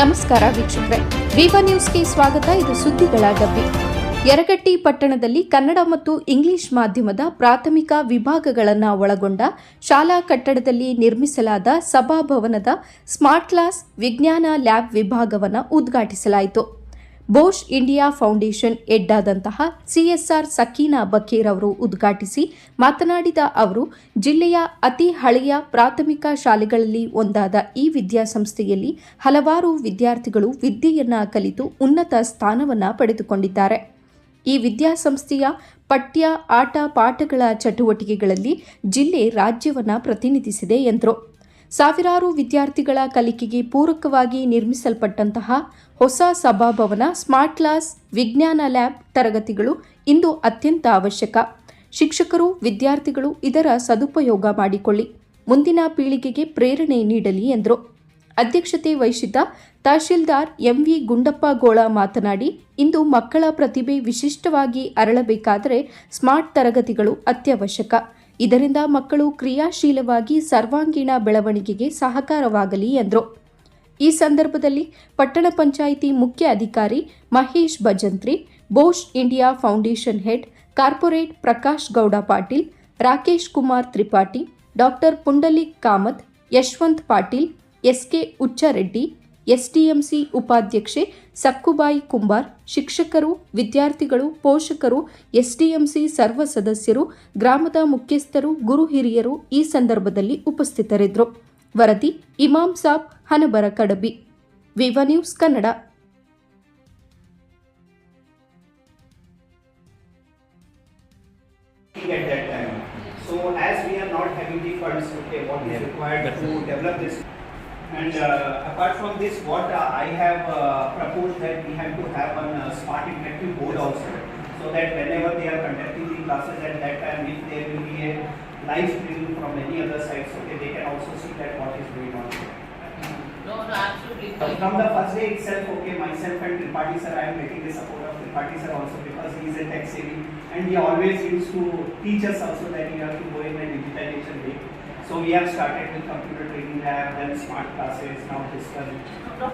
ನಮಸ್ಕಾರ ವೀಕ್ಷಕರೇ. ವಿವ ನ್ಯೂಸ್ಗೆ ಸ್ವಾಗತ, ಇದು ಸುದ್ದಿಗಳ ಡಬ್ಬಿ. ಯರಗಟ್ಟಿ ಪಟ್ಟಣದಲ್ಲಿ ಕನ್ನಡ ಮತ್ತು ಇಂಗ್ಲಿಷ್ ಮಾಧ್ಯಮದ ಪ್ರಾಥಮಿಕ ವಿಭಾಗಗಳನ್ನು ಒಳಗೊಂಡ ಶಾಲಾ ಕಟ್ಟಡದಲ್ಲಿ ನಿರ್ಮಿಸಲಾದ ಸಭಾಭವನದ ಸ್ಮಾರ್ಟ್ ಕ್ಲಾಸ್ ವಿಜ್ಞಾನ ಲ್ಯಾಬ್ ವಿಭಾಗವನ್ನು ಉದ್ಘಾಟಿಸಲಾಯಿತು. ಬೋಶ್ ಇಂಡಿಯಾ ಫೌಂಡೇಶನ್ ಎಡ್ಡಾದಂತಹ ಸಿಎಸ್ಆರ್ ಸಕೀನಾ ಬಕೀರ್ ಅವರು ಉದ್ಘಾಟಿಸಿ ಮಾತನಾಡಿದ ಅವರು, ಜಿಲ್ಲೆಯ ಅತಿ ಹಳೆಯ ಪ್ರಾಥಮಿಕ ಶಾಲೆಗಳಲ್ಲಿ ಒಂದಾದ ಈ ವಿದ್ಯಾಸಂಸ್ಥೆಯಲ್ಲಿ ಹಲವಾರು ವಿದ್ಯಾರ್ಥಿಗಳು ವಿದ್ಯೆಯನ್ನ ಕಲಿತು ಉನ್ನತ ಸ್ಥಾನವನ್ನ ಪಡೆದುಕೊಂಡಿದ್ದಾರೆ. ಈ ವಿದ್ಯಾಸಂಸ್ಥೆಯ ಪಠ್ಯ, ಆಟ, ಪಾಠಗಳ ಚಟುವಟಿಕೆಗಳಲ್ಲಿ ಜಿಲ್ಲೆ ರಾಜ್ಯವನ್ನ ಪ್ರತಿನಿಧಿಸಿದೆ ಎಂದರು. ಸಾವಿರಾರು ವಿದ್ಯಾರ್ಥಿಗಳ ಕಲಿಕೆಗೆ ಪೂರಕವಾಗಿ ನಿರ್ಮಿಸಲ್ಪಟ್ಟಂತಹ ಹೊಸ ಸಭಾಭವನ ಸ್ಮಾರ್ಟ್ ಕ್ಲಾಸ್, ವಿಜ್ಞಾನ ಲ್ಯಾಬ್ ತರಗತಿಗಳು ಇಂದು ಅತ್ಯಂತ ಅವಶ್ಯಕ. ಶಿಕ್ಷಕರು, ವಿದ್ಯಾರ್ಥಿಗಳು ಇದರ ಸದುಪಯೋಗ ಮಾಡಿಕೊಳ್ಳಿ. ಮುಂದಿನ ಪೀಳಿಗೆಗೆ ಪ್ರೇರಣೆ ನೀಡಲಿ ಎಂದರು. ಅಧ್ಯಕ್ಷತೆ ವಹಿಸಿದ್ದ ತಹಶೀಲ್ದಾರ್ ಎಂವಿ ಗುಂಡಪ್ಪ ಗೋಳ ಮಾತನಾಡಿ, ಇಂದು ಮಕ್ಕಳ ಪ್ರತಿಭೆ ವಿಶಿಷ್ಟವಾಗಿ ಅರಳಬೇಕಾದರೆ ಸ್ಮಾರ್ಟ್ ತರಗತಿಗಳು ಅತ್ಯವಶ್ಯಕ. ಇದರಿಂದ ಮಕ್ಕಳು ಕ್ರಿಯಾಶೀಲವಾಗಿ ಸರ್ವಾಂಗೀಣ ಬೆಳವಣಿಗೆಗೆ ಸಹಕಾರವಾಗಲಿ ಎಂದರು. ಈ ಸಂದರ್ಭದಲ್ಲಿ ಪಟ್ಟಣ ಪಂಚಾಯಿತಿ ಮುಖ್ಯ ಅಧಿಕಾರಿ Mahesh Bhajantri Bosch India Foundation head corporate Prakash Gowda Patil, Rakesh Kumar Tripathi, doctor Pundalik Kamath, Yashwant Patil, SK Uchchareddy SDMC ಉಪಾಧ್ಯಕ್ಷೆ ಸಕ್ಕುಬಾಯಿ ಕುಂಬಾರ್ ಶಿಕ್ಷಕರು ವಿದ್ಯಾರ್ಥಿಗಳು ಪೋಷಕರು ಎಸ್ಡಿಎಂಸಿ ಸರ್ವ ಸದಸ್ಯರು ಗ್ರಾಮದ ಮುಖ್ಯಸ್ಥರು ಗುರು ಹಿರಿಯರು ಈ ಸಂದರ್ಭದಲ್ಲಿ ಉಪಸ್ಥಿತರಿದ್ದರು ವರದಿ Imam Sab ಹನಬರ Kadabi ವಿವ news Kannada at that time. So as we are not having the funds, okay, what is required to develop this? And uh, apart from this, what uh, I have uh, proposed that we have to have one uh, smart interactive board also. So that whenever they are conducting the classes at that time, if there will be a live stream from any other sites, that they can also see that what is going on. No, no, absolutely. From the first day itself, okay, myself and Tripathi sir, I am getting the support of Tripathi sir also because he is a tech savvy and he always used to teach us also that you have to go in a digitalization way. So we have started with computer training lab, then smart classes, now this one.